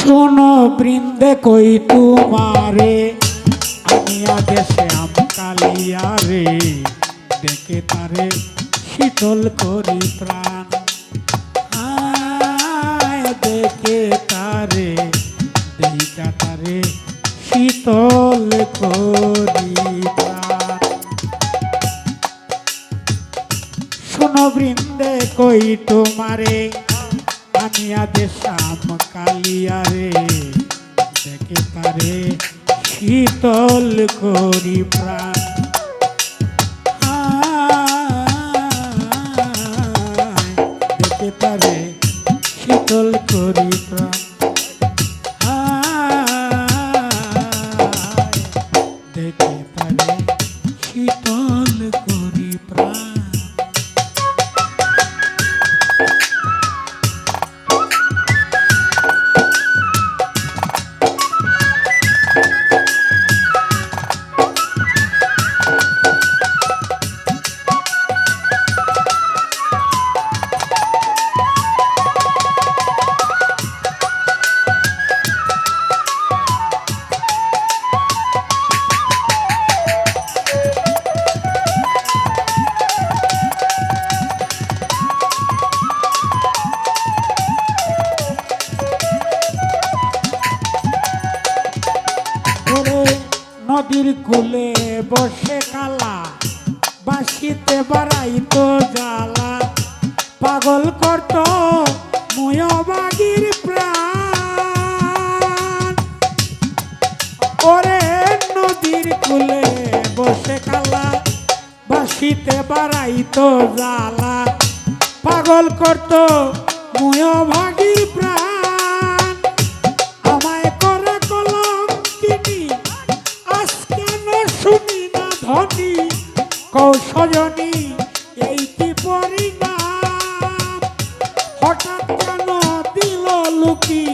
শোনো বৃন্দে কই তোমারে? আমি আগে শ্যাম কালিয়া রে দেখে তারে শীতল করি প্রাণ। দেখে তারে দেখা তারে শীতল করি প্রাণ। শোনো বৃন্দে কই তোমারে আদেশ শাম কালিয়া রে। দেখে তারে শীতল করি প্রাণ। দেখে তারে শীতল করি প্রাণ। বসে কালা, বাসিতে বাড়াইতো জ্বালা। পাগল করত ময়বাগির প্রাণ। ওরে নদীর কূলে বসে কালা, বাসিতে বাড়াইতো জ্বালা। পাগল করত ময়ভাগির প্রাণ। ধনী কৌশজনী এই কি পরিণাম হঠাৎ কেন দিল লুকি?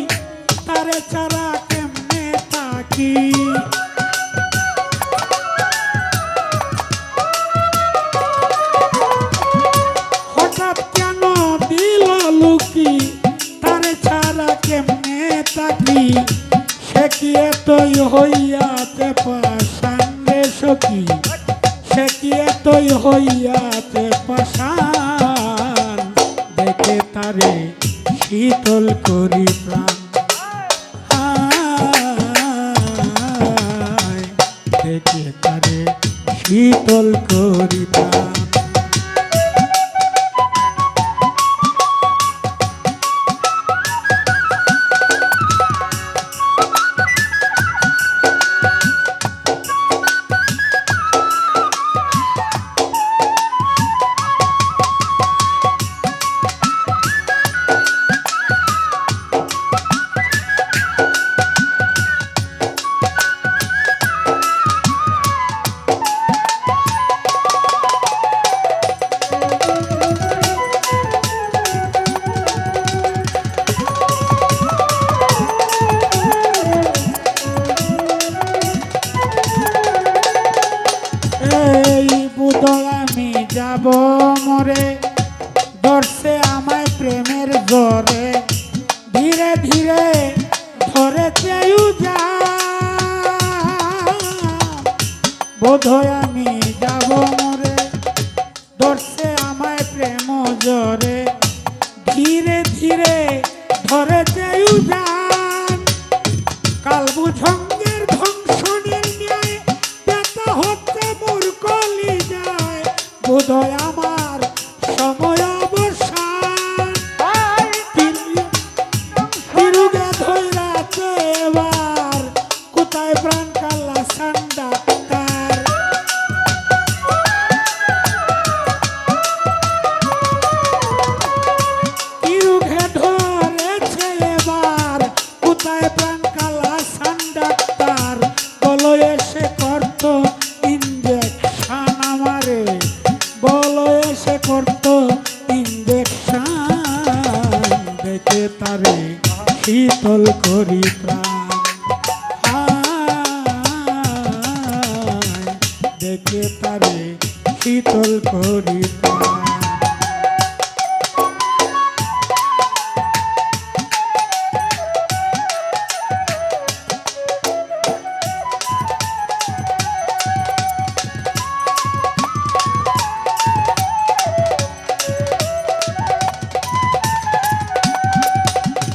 তারে ছাড়া কেমনে থাকি? হঠাৎ কেন দিল লুকি? সে কি এতই হইয়াতে পাশান সখী? সে কি এতই হইয়াতে পাশান দেখে তারে শীতল করি প্রাণ। দেখে তারে শীতল করি প্রাণ। জরে ধীরে ধীরে ধরে চেউ যা। বোধয় আমি যাব মরে, দর্শে আমায় প্রেম জরে ধীরে ধীরে ধরে চেউ যান কাল বুঝঙ্গের ধ্বংসনের ন্যায় ব্যথা হচ্ছে মোর কলি যায় বোধয় দেখে পারে শীতল করিতাম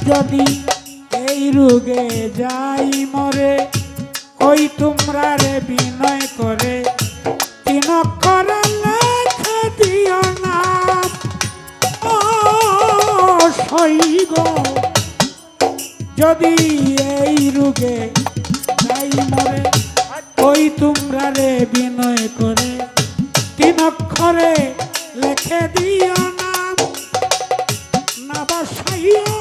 যদি এই রোগে যাই মরে ওই তোমরা রে বিনয় করে? সইগ যদি এই রোগে যাই মরে, ওই তোমরা রে বিনয় করে তিন অক্ষরে লেখে দিও নাম, না বাসাইও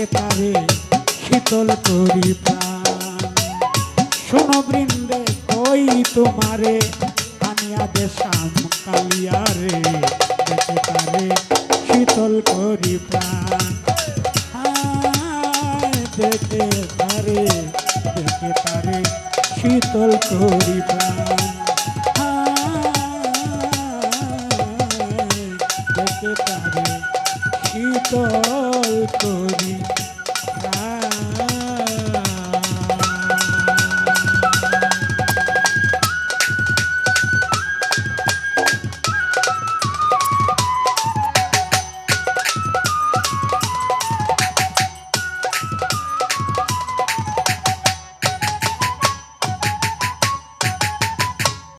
ডাকে তারে শীতল করি প্রাণ শোনো বৃন্দে, কই তোমারে? আনিয়া দে শ্যাম কালিয়া রে ডাকে তারে শীতল করি প্রাণ দেখে তারে দেখে তারে শীতল করি প্রাণ দেখে তারে শীতল